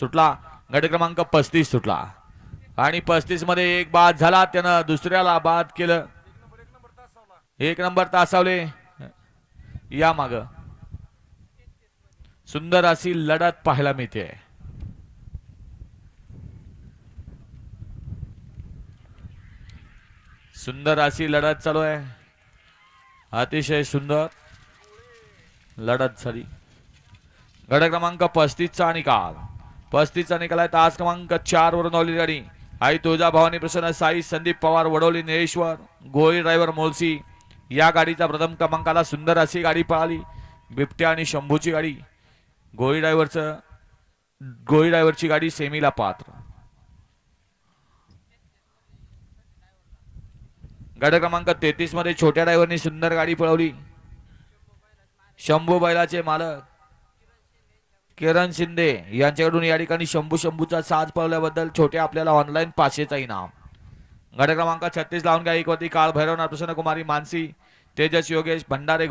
सुटला. गट क्रमांक पस्तीस सुटला. आणि पस्तीसमध्ये एक बाद झाला. त्यानं दुसऱ्याला बाद केलं. एक नंबर तासावले. या माग. सुंदर अशी लढत पाहायला मिळते. सुंदर अशी लढत चालू आहे. अतिशय सुंदर लढत झाली. गड क्रमांक पस्तीसचा निकाल. पस्तीसचा निकाल आहे. तास क्रमांक चार वरून आवली गाडी. आई तुळजा भवानी प्रसन्न साई संदीप पवार वडोली नेश्वर गोळी ड्रायव्हर मोलसी. या गाडीचा प्रथम क्रमांकाला सुंदर अशी गाडी पळाली. बिबट्या आणि शंभूची गाडी. गोळी ड्रायव्हरचं गोळी ड्रायव्हरची गाडी सेमीला पात्र. गड क्रमांक तेहतीसमध्ये छोट्या ड्रायव्हरनी सुंदर गाडी पळवली. शंभू बैलाचे मालक. किरण शिंदे यांच्याकडून या ठिकाणी शंभू शंभूचा साथ पळवल्याबद्दल छोट्या आपल्याला ऑनलाईन पाचशेचा इनाम गट क्रमांक छत्तीस लावून गायकवती काळ भैरवनाथ प्रसन्न कुमारी मानसी तेजस योगेश भंडारे